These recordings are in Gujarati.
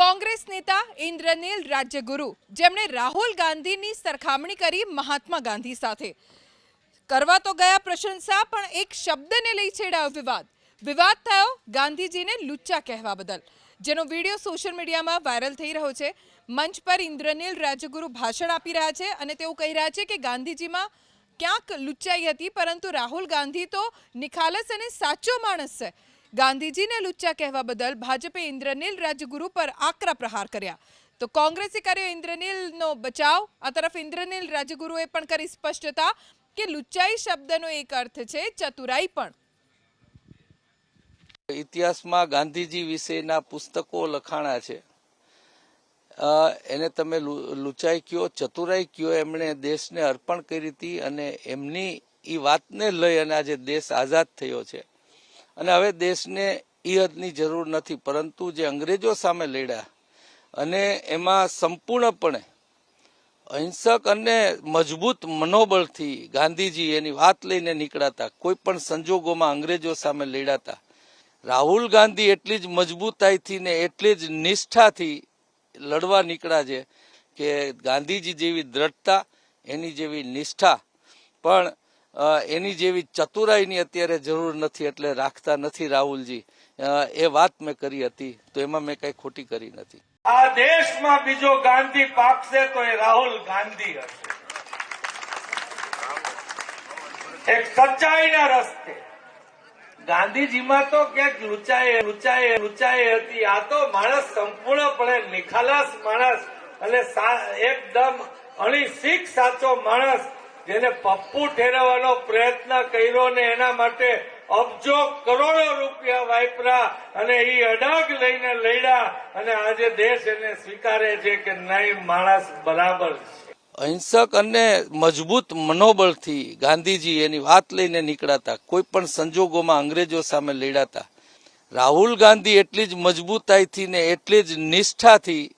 કોંગ્રેસ નેતા ઇન્દ્રનીલ રાજ્યગુરુ, જેમણે રાહુલ ગાંધીની સરખામણી કરી મહાત્મા ગાંધી સાથે. કરવા તો ગયા પ્રશંસા, પણ એક શબ્દને લઈ છેડાયો વિવાદ. વિવાદ થયો ગાંધીજીને લુચ્ચા કહેવા બદલ. જેનો વીડિયો સોશિયલ મીડિયામાં વાયરલ થઈ રહ્યો છે. મંચ પર ઇન્દ્રનીલ રાજ્યગુરુ ભાષણ આપી રહ્યા છે અને તેઓ કહી રહ્યા છે કે ગાંધીજીમાં ક્યાંક લુચ્ચાઈ હતી, પરંતુ રાહુલ ગાંધી તો નિખાલસ અને સાચો માણસ છે. ગાંધીજીને લુચ્ચા કહેવા બદલ ભાજપે ઇન્દ્રનીલ રાજગુરુ પર આકરા પ્રહાર કર્યા. તો કોંગ્રેસે કર્યો ઇન્દ્રનીલનો બચાવ. આ તરફ ઇન્દ્રનીલ રાજગુરુએ પણ કરી સ્પષ્ટતા કે લુચ્ચાઈ શબ્દનો એક અર્થ છે ચતુરાઈ પણ. ઇતિહાસમાં ગાંધીજી વિશેના પુસ્તકો લખાણા છે. એને તમે લુચાઈ કયો, ચતુરાઈ કયો એમણે દેશને અર્પણ કરી હતી અને એમની એ વાતને લઈ અને આજે દેશ આઝાદ થયો છે. અને હવે દેશને એ હદની જરૂર નથી. પરંતુ જે અંગ્રેજો સામે લડ્યા અને એમાં સંપૂર્ણપણે અહિંસક અને મજબૂત મનોબળથી ગાંધીજી એની વાત લઈને નીકળાતા, કોઈ પણ સંજોગોમાં અંગ્રેજો સામે લડાતા રાહુલ ગાંધી એટલી જ મજબૂતાઈથી ને એટલી જ નિષ્ઠાથી લડવા નીકળ્યા છે કે ગાંધીજી જેવી દ્રઢતા, એની જેવી નિષ્ઠા, પણ એની જેવી ચતુરાઈની અત્યારે જરૂર નથી એટલે રાખતા નથી રાહુલજી. એ વાત મેં કરી હતી, તો એમાં મેં કઈ ખોટી કરી નથી. આ દેશમાં બીજો ગાંધી પાકશે તો એ રાહુલ ગાંધી હશે. એક સચ્ચાઈના રસ્તે. ગાંધીજીમાં તો ક્યાંક લુચાઈ લુચાઈ લુચાઈ હતી. આ તો માણસ સંપૂર્ણપણે નિખાલાસ માણસ અને એકદમ અણી શીખ સાચો માણસ. જેને પપ્પુ ઠેરવવાનો પ્રયત્ન કર્યો ને એના માટે અબજો કરોડો રૂપિયા વાપરા અને એ અડગ લઈને લડ્યા અને આજે દેશ એને સ્વીકારે છે કે નહીં, માણસ બરાબર છે. અહિંસક અને મજબૂત મનોબળથી ગાંધીજી એની વાત લઈને નીકળાતા, કોઈ પણ સંજોગોમાં અંગ્રેજો સામે લડાતા રાહુલ ગાંધી એટલી જ મજબૂતાઈથી ને એટલી જ નિષ્ઠાથી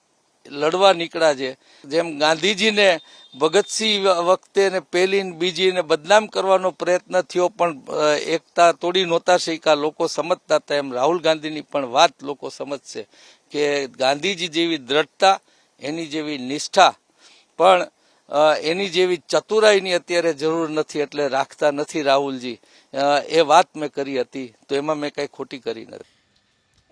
લડવા નીકળ્યા છે. જેમ ગાંધીજીને ભગતસિંહ વખતે ને પહેલી ને બીજી ને બદનામ કરવાનો પ્રયત્ન થયો પણ એકતા તોડી નહોતા શીખા લોકો સમજતા હતા એમ. રાહુલ ગાંધીની પણ વાત લોકો સમજશે કે ગાંધીજી જેવી દ્રઢતા, એની જેવી નિષ્ઠા, પણ એની જેવી ચતુરાઈની અત્યારે જરૂર નથી એટલે રાખતા નથી રાહુલજી. એ વાત મેં કરી હતી, તો એમાં મેં કઈ ખોટી કરી નથી.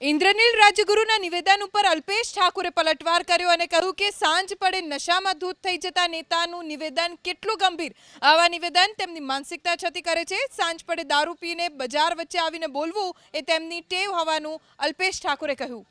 ઇન્દ્રનીલ રાજ્યગુરુના નિવેદન ઉપર અલ્પેશ ઠાકુરે પલટવાર કર્યો અને કહ્યું કે સાંજ પડે નશામાં ધૂત થઈ જતા નેતાનું નિવેદન કેટલું ગંભીર? આવા નિવેદન તેમની માનસિકતા છતી કરે છે. સાંજ પડે દારૂ પીને બજાર વચ્ચે આવીને બોલવું એ તેમની ટેવ હોવાનું અલ્પેશ ઠાકુરે કહ્યું.